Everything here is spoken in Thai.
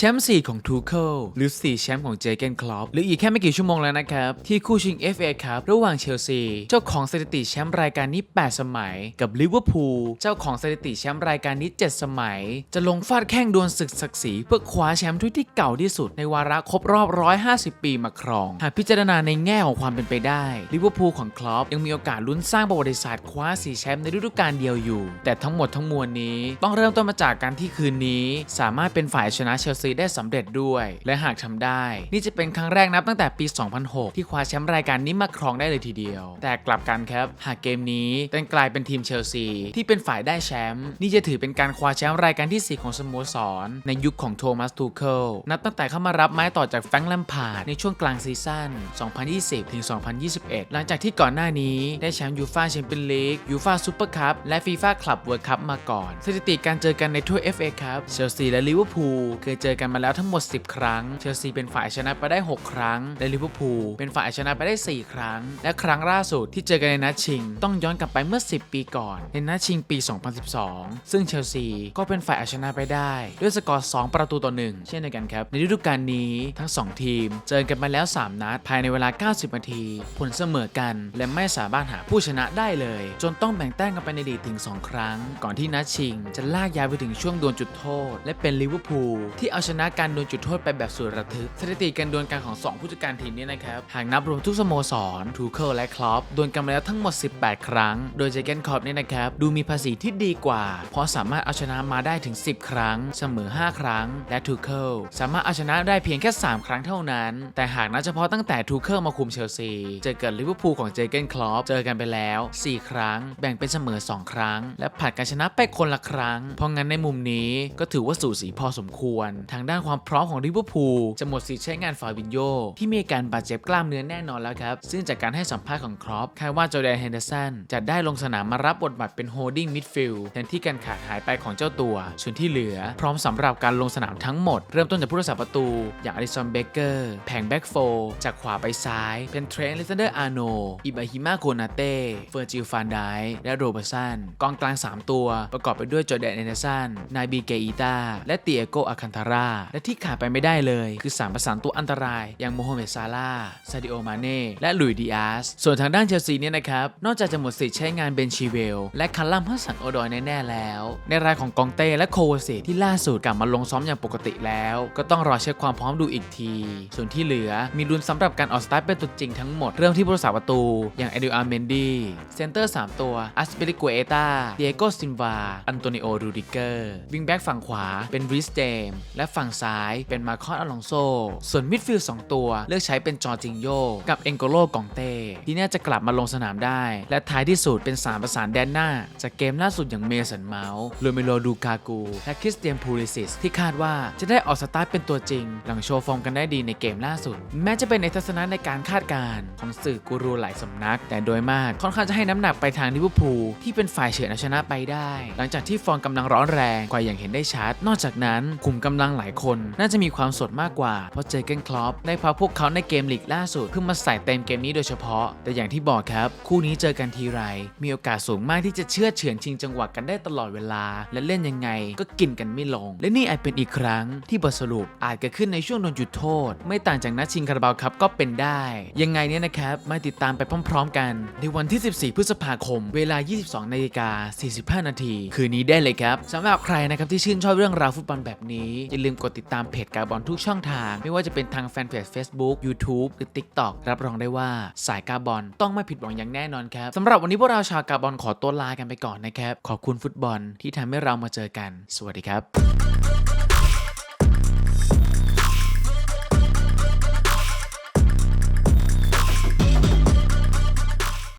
แชมป์4ของทูเคิลหรือ 4 แชมป์ของเจเกนคลอปหรืออีกแค่ไม่กี่ชั่วโมงแล้วนะครับ ที่คู่ชิง FA ครับระหว่างเชลซี เจ้าของสถิติแชมป์รายการนี้ 8 สมัย กับลิเวอร์พูลเจ้าของสถิติแชมป์รายการนี้ 7 สมัย จะลงฟาดแข่งดวลศึกศักดิ์ศรีเพื่อคว้าแชมป์ถ้วยที่เก่าที่สุดในวาระครบรอบ 150 ปีมาครอง หากพิจารณาในแง่ของความเป็นไปได้ลิเวอร์พูลของคลอปยังมีโอกาสลุ้นสร้างประวัติศาสตร์คว้าสีแชมป์ในฤดูกาลเดียวอยู่ แต่ทั้งหมดทั้งมวลนี้ ต้องเริ่มต้นมาจากการที่คืนนี้ สามารถเป็นฝ่ายชนะเชลซีได้สำเร็จด้วย และหากทำได้ นี่จะเป็นครั้งแรกนับตั้งแต่ปี 2006 ที่คว้าแชมป์รายการนี้มาครองได้เลยทีเดียว แต่กลับกันครับ หากเกมนี้เป็นกลายเป็นทีมเชลซีที่เป็นฝ่ายได้แชมป์นี่จะถือเป็นการคว้าแชมป์รายการที่ 4 ของสโมสร ในยุคของโทมัสทูเคิลนับตั้งแต่เข้ามารับไม้ต่อจากแฟรงค์แลมพาร์ดในช่วงกลางซีซั่น 2020 ถึง 2021 หลังจากที่ก่อนหน้านี้ได้แชมป์ยูฟ่าแชมเปี้ยนลีกยูฟ่าซูเปอร์คัพและฟีฟ่าคลับเวิลด์คัพมาก่อน สถิติการเจอกันในถ้วย FA ครับเชลซีและลิเวอร์พูลเคยเจอกันมาแล้วทั้งหมด 10 ครั้ง เชลซีเป็นฝ่ายชนะไปได้ 6 ครั้ง และลิเวอร์พูลเป็นฝ่ายชนะไปได้ 4 ครั้ง และครั้งล่าสุดที่เจอกันในนัดชิง ต้องย้อนกลับไปเมื่อ 10 ปีก่อน ในนัดชิงปี 2012 ซึ่งเชลซีก็เป็นฝ่ายชนะไปได้ ด้วยสกอร์ 2 ประตูต่อ 1 เช่นเดียวกันครับ ในฤดูกาลนี้ทั้ง 2 ทีม เจอกันมาแล้ว 3 นัด ภายในเวลา 90 นาที ผลเสมอกัน และไม่สามารถหาผู้ชนะได้เลย จนต้องแบ่งแต้มกันไปในลีถึง 2 ครั้ง ก่อนที่นัดชิง จะลากยาวไปถึงช่วงดวลจุดโทษ และเป็นลิเวอร์พูลที่เอาชนะการดวลจุดโทษไปแบบสุดระทึก สถิติการดวลกันของ 2 ผู้จัดการทีมนี้นะครับ หากนับรวมทุกสโมสรทูเคิลและคลอปดวลกันมาแล้วทั้งหมด 18 ครั้ง โดยเจเกนคอปเนี่ยนะครับ ดูมีภาษีที่ดีกว่า เพราะสามารถเอาชนะมาได้ถึง 10 ครั้ง เสมอ 5 ครั้ง และทูเคิลสามารถเอาชนะได้เพียงแค่ 3 ครั้งเท่านั้น แต่หากนับเฉพาะตั้งแต่ทูเคิลมาคุมเชลซีเจอกับลิเวอร์พูลของเจเกนคลอปเจอกันไปแล้ว 4 ครั้ง แบ่งเป็นเสมอ 2 ครั้ง และผัดกันชนะไปคนละครั้ง เพราะงั้นในมุมนี้ก็ถือว่าสูสีพอสมควรทางด้านความพร้อมของลิเวอร์พูลจะหมดสิทธิ์ใช้งานฟาบินโยที่มีอาการบาดเจ็บกล้ามเนื้อแน่นอนแล้วครับ ซึ่งจากการให้สัมภาษณ์ของครอปคาดว่าจอแดนเฮนเดอร์สันจะได้ลงสนามมารับบทบาทเป็นโฮดดิ้งมิดฟิลด์แทนที่การขาดหายไปของเจ้าตัวส่วนที่เหลือ พร้อมสำหรับการลงสนามทั้งหมด เริ่มต้นจากผู้รักษาประตู อย่างอลิสันเบเกอร์แผงแบ็กโฟจากขวาไปซ้าย เป็นเทรนต์ลิซเดอร์อาร์โนอิบาฮิมาโกนาเต้เฟอร์จิลฟานไดและโรเบอร์สันกองกลาง 3 ตัว ประกอบไปด้วยจอแดนเฮนเดอร์สันนายบีเกอิตาและเตียโกอาคันทาราและที่ขาดไปไม่ได้เลย คือสามประสานตัวอันตราย อย่างโมฮัมเหม็ดซาลาซาดิโอมาเน่และลุยดิอาสส่วนทางด้านเชลซีเนี่ยนะครับ นอกจากจะหมดสิทธิ์ใช้งานเบนชีเวล และคัลลัมฮัสสันโอดอยแน่ๆแล้ว ในรายของกองเต้และโควเซที่ล่าสุดกลับมาลงซ้อมอย่างปกติแล้ว ก็ต้องรอเช็คความพร้อมดูอีกที ส่วนที่เหลือมีลุ้นสำหรับการออกสตาร์ทเป็นตัวจริงทั้งหมดเริ่มที่ผู้รักษาประตู อย่างเอดิอาร์เมนดีเซนเตอร์ 3 ตัวอัสเปริกเอตาเดียโกซินวาอันโตนิโอรูดิเกอร์วิงแบ็กฝั่งขวาเป็นริสเจมและฝั่งซ้ายเป็นมาคอนอลองโซ ส่วนมิดฟิลด์สองตัวเลือกใช้เป็นจอจิงโยกับเอ็นโกโลกองเต้ที่น่าจะกลับมาลงสนามได้ และท้ายที่สุดเป็นสามประสานแดนหน้า จากเกมล่าสุดอย่างเมสันเมาส์โรเมโลดูกากูและคริสเตียนพูลิซิสที่คาดว่าจะได้ออกสตาร์ทเป็นตัวจริง หลังโชว์ฟอร์มกันได้ดีในเกมล่าสุด แม้จะเป็นในทัศนะในการคาดการณ์ของสื่อกูรูหลายสำนัก แต่โดยมากค่อนข้างจะให้น้ำหนักไปทางลิเวอร์พูลที่เป็นฝ่ายเฉือนเอาชนะไปได้ หลังจากที่ฟอร์มกำลังร้อนแรงกว่าอย่างเห็นได้ชัด นอกจากนั้นกลุ่มกำลังหลายคน น่าจะมีความสดมากกว่า เพราะเจอเกนคลอปได้พาพวกเขาในเกมลีกล่าสุดเพื่อมาใส่เต็มเกมนี้โดยเฉพาะ แต่อย่างที่บอกครับ คู่นี้เจอกันทีไร มีโอกาสสูงมากที่จะเชื่อเฉือนชิงจังหวะกันได้ตลอดเวลา และเล่นยังไงก็กินกันไม่ลง และนี่อาจเป็นอีกครั้งที่บทสรุปอาจเกิดขึ้นในช่วงโดนจุดโทษ ไม่ต่างจากนัดชิงคาราบาวครับก็เป็นได้ ยังไงเนี่ยนะครับมาติดตามไปพร้อม ๆ กัน ในวันที่ 14 พฤษภาคม เวลา 22นาฬิกา45 นาที คืนนี้ได้เลยครับสำหรับใครนะครับที่ชื่นชอบเรื่องราวฟุตบอลแบบนี้อย่าลืมกดติดตามเพจกาบอลทุกช่องทาง ไม่ว่าจะเป็นทางแฟนเพจ Facebook YouTube หรือ TikTok รับรองได้ว่าสายกาบอลต้องไม่ผิดหวังอย่างแน่นอนครับสำหรับวันนี้พวกเราชาวกาบอลขอตัวลากันไปก่อนนะครับ ขอบคุณฟุตบอลที่ทำให้เรามาเจอกัน สวัสดีครับ